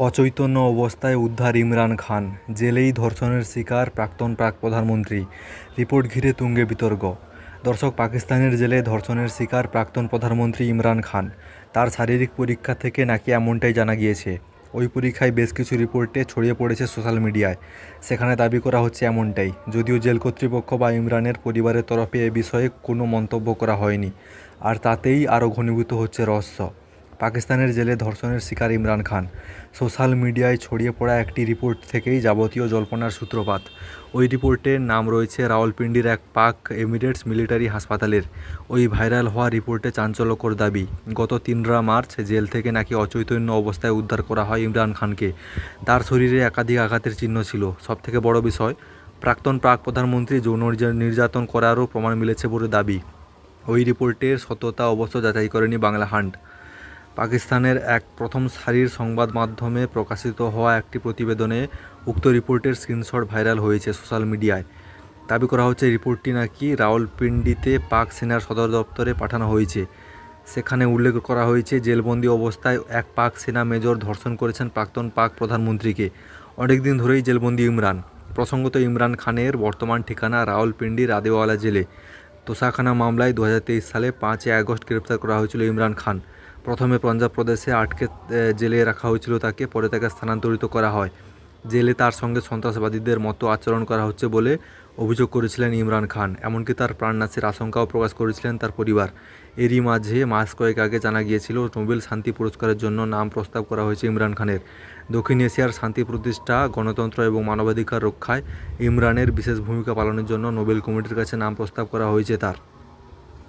অচৈতন্য অবস্থায় উদ্ধার ইমরান খান, জেলেই ধর্ষণের শিকার প্রাক্তন প্রাক প্রধানমন্ত্রী। রিপোর্ট ঘিরে তুঙ্গে বিতর্ক। দর্শক, পাকিস্তানের জেলে ধর্ষণের শিকার প্রাক্তন প্রধানমন্ত্রী ইমরান খান। তার শারীরিক পরীক্ষা থেকে নাকি এমনটাই জানা গিয়েছে। ওই পরীক্ষায় বেশ কিছু রিপোর্টে ছড়িয়ে পড়েছে সোশ্যাল মিডিয়ায়। সেখানে দাবি করা হচ্ছে এমনটাই। যদিও জেল কর্তৃপক্ষ বা ইমরানের পরিবারের তরফে এ বিষয়ে কোনো মন্তব্য করা হয়নি। আর তাতেই আরও ঘনীভূত হচ্ছে রহস্য। পাকিস্তানের জেলে ধর্ষণের শিকার ইমরান খান। সোশ্যাল মিডিয়ায় ছড়িয়ে পড়া একটি রিপোর্ট থেকেই যাবতীয় জল্পনার সূত্রপাত। ওই রিপোর্টের নাম রয়েছে রাওয়ালপিন্ডির এক পাক এমিরেটস মিলিটারি হাসপাতালের। ওই ভাইরাল হওয়া রিপোর্টে চাঞ্চল্যকর দাবি, গত তিনরা মার্চ জেল থেকে নাকি অচৈতন্য অবস্থায় উদ্ধার করা হয় ইমরান খানকে। তার শরীরে একাধিক আঘাতের চিহ্ন ছিল। সবথেকে বড় বিষয়, প্রাক্তন প্রাক প্রধানমন্ত্রী যৌন নির্যাতন করারও প্রমাণ মিলেছে বলে দাবি। ওই রিপোর্টের সততা অবশ্য যাচাই করেনি বাংলা হান্ট। পাকিস্তানের এক প্রথম সারির সংবাদ মাধ্যমে প্রকাশিত হওয়া একটি প্রতিবেদনে উক্ত রিপোর্টের স্ক্রিনশট ভাইরাল হয়েছে সোশ্যাল মিডিয়ায়। দাবি করা হচ্ছে রিপোর্টটি নাকি রাওয়ালপিন্ডিতে পাক সেনার সদর দপ্তরে পাঠানো হয়েছে। সেখানে উল্লেখ করা হয়েছে, জেলবন্দি অবস্থায় এক পাক সেনা মেজর ধর্ষণ করেছেন প্রাক্তন পাক প্রধানমন্ত্রীকে। অনেকদিন ধরেই জেলবন্দি ইমরান। প্রসঙ্গত, ইমরান খানের বর্তমান ঠিকানা রাওয়ালপিন্ডির আদেওয়ালা জেলে। তোষাখানা মামলায় দু হাজার তেইশ সালে পাঁচই আগস্ট গ্রেপ্তার করা হয়েছিল ইমরান খান। প্রথমে পঞ্জাব প্রদেশে আটকে জেলে রাখা হয়েছিল তাকে, পরে তাকে স্থানান্তরিত করা হয়। জেলে তার সঙ্গে সন্ত্রাসবাদীদের মতো আচরণ করা হচ্ছে বলে অভিযোগ করেছিলেন ইমরান খান। এমনকি তার প্রাণনাশের আশঙ্কাও প্রকাশ করেছিলেন তার পরিবার। এরই মাঝে মাস কয়েক আগে জানা গিয়েছিল, নোবেল শান্তি পুরস্কারের জন্য নাম প্রস্তাব করা হয়েছে ইমরান খানের। দক্ষিণ এশিয়ার শান্তি প্রতিষ্ঠা, গণতন্ত্র এবং মানবাধিকার রক্ষায় ইমরানের বিশেষ ভূমিকা পালনের জন্য নোবেল কমিটির কাছে নাম প্রস্তাব করা হয়েছে তার।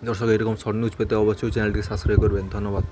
দর্শক এরকম শর্ট নিউজ পেতে অবশ্যই চ্যানেলটি সাবস্ক্রাইব করবেন। ধন্যবাদ।